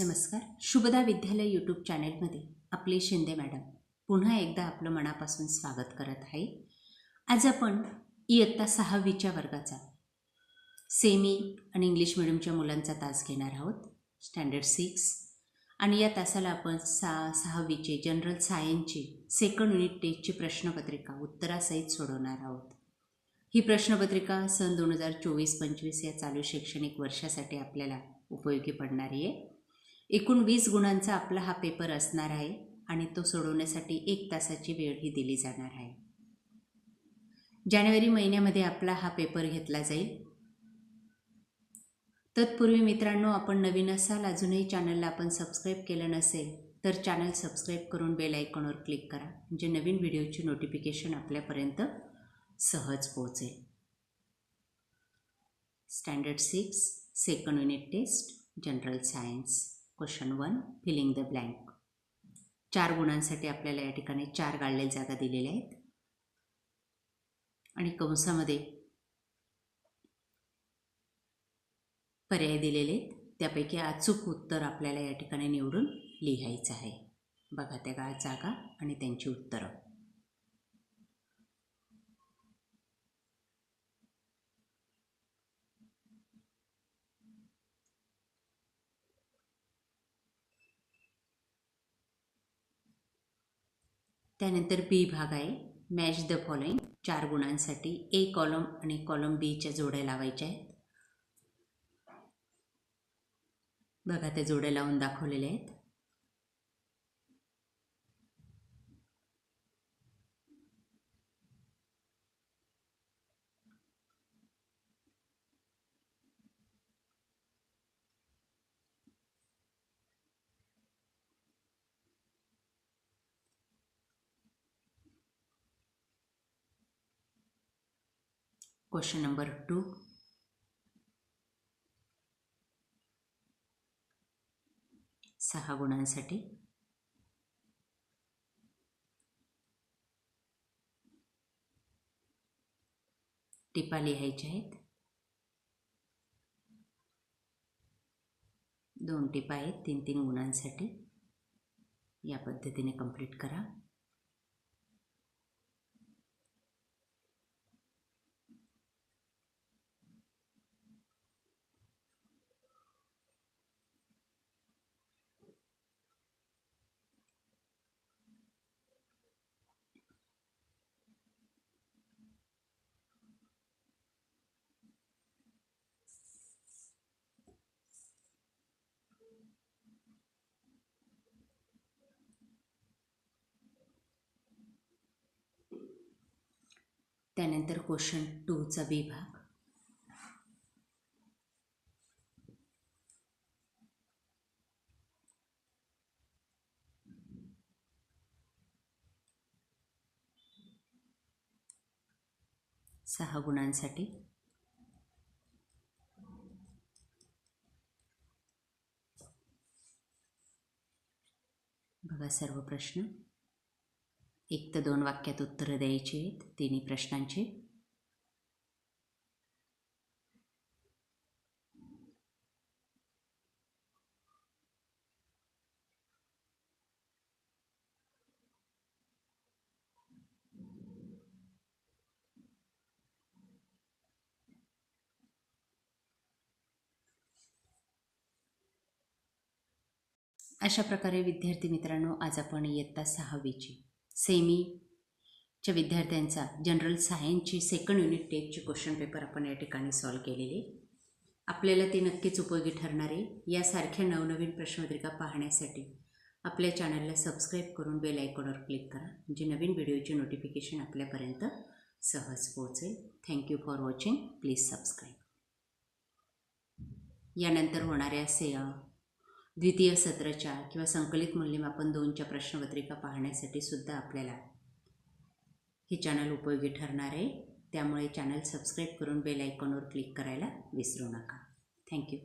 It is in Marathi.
नमस्कार. शुभदा विद्यालय यूट्यूब चॅनेलमध्ये आपले शिंदे मॅडम. पुन्हा एकदा आपलं मनापासून स्वागत करत आहे. आज आपण इयत्ता सहावीच्या वर्गाचा सेमी आणि इंग्लिश मिडियमच्या मुलांचा तास घेणार आहोत. स्टँडर्ड सिक्स आणि या तासाला आपण सा सहावीचे जनरल सायन्सची सेकंड युनिट टेस्टची प्रश्नपत्रिका उत्तरासहित सोडवणार आहोत. ही प्रश्नपत्रिका सन दोन हजार चोवीस पंचवीस या चालू शैक्षणिक वर्षासाठी आपल्याला उपयोगी पडणारी आहे. एकूण वीस गुणांचा आपला हा पेपर असणार आहे आणि तो सोडवण्यासाठी एक तासाची वेळ ही दिली जाणार आहे. जानेवारी महिन्यामध्ये आपला हा पेपर घेतला जाईल. तत्पूर्वी मित्रांनो आपण नवीन असाल अजूनही चॅनलला आपण सबस्क्राईब केलं नसेल तर चॅनल सबस्क्राईब करून बेल आयकॉनवर क्लिक करा म्हणजे नवीन व्हिडिओची नोटिफिकेशन आपल्यापर्यंत सहज पोहोचेल. Standard six second unit test general science question one filling the blank चार गुणांसाठी आपल्याला या ठिकाणी चार गाळलेल्या जागा दिलेल्या आहेत. आणि कंसामध्ये पर्याय दिलेले आहेत. त्यापैकी अचूक उत्तर आपल्याला या ठिकाणी निवडून लिहायचं आहे. बघा त्या गाळ जागा आणि त्यांची उत्तरं. त्यानंतर बी भाग आहे. मॅच द फॉलोइंग चार गुणांसाठी ए कॉलम आणि कॉलम बीच्या जोड्या लावायच्या आहेत. बघा त्या जोड्या लावून दाखवलेल्या आहेत. क्वेश्चन नंबर टू सहा गुणांसाठी. टिपा लिहायच्या आहेत. दोन टिपा आहेत तीन तीन गुणांसाठी. या पद्धतीने कंप्लीट करा. त्यानंतर क्वेश्चन टूचा बी भाग सहा गुणांसाठी. बघा सर्व प्रश्न. एक तर दोन वाक्यात उत्तरं द्यायची आहेत तिन्ही प्रश्नांची. अशा प्रकारे विद्यार्थी मित्रांनो आज आपण इयत्ता सहावीची सेमीच्या विद्यार्थ्यांचा जनरल सायन्सची सेकंड युनिट टेस्टचे क्वेश्चन पेपर आपण या ठिकाणी सॉल्व केलेले आपल्याला ते नक्कीच उपयोगी ठरणारे यासारख्या नवनवीन प्रश्नपत्रिका पाहण्यासाठी आपल्या चॅनलला सबस्क्राईब करून बेल आयकॉनवर क्लिक करा म्हणजे नवीन व्हिडिओचे नोटिफिकेशन आपल्यापर्यंत सहज पोहोचेल. Thank you for watching please subscribe यानंतर होणाऱ्या से द्वितीय सत्राच्या किंवा संकलित मूल्यमापन दोनच्या प्रश्नपत्रिका पाहण्यासाठी सुद्धा आपल्याला हे चॅनल उपयोगी ठरणार आहे. त्यामुळे चॅनल सबस्क्राईब करून बेल आयकॉनवर क्लिक करायला विसरू नका. थँक्यू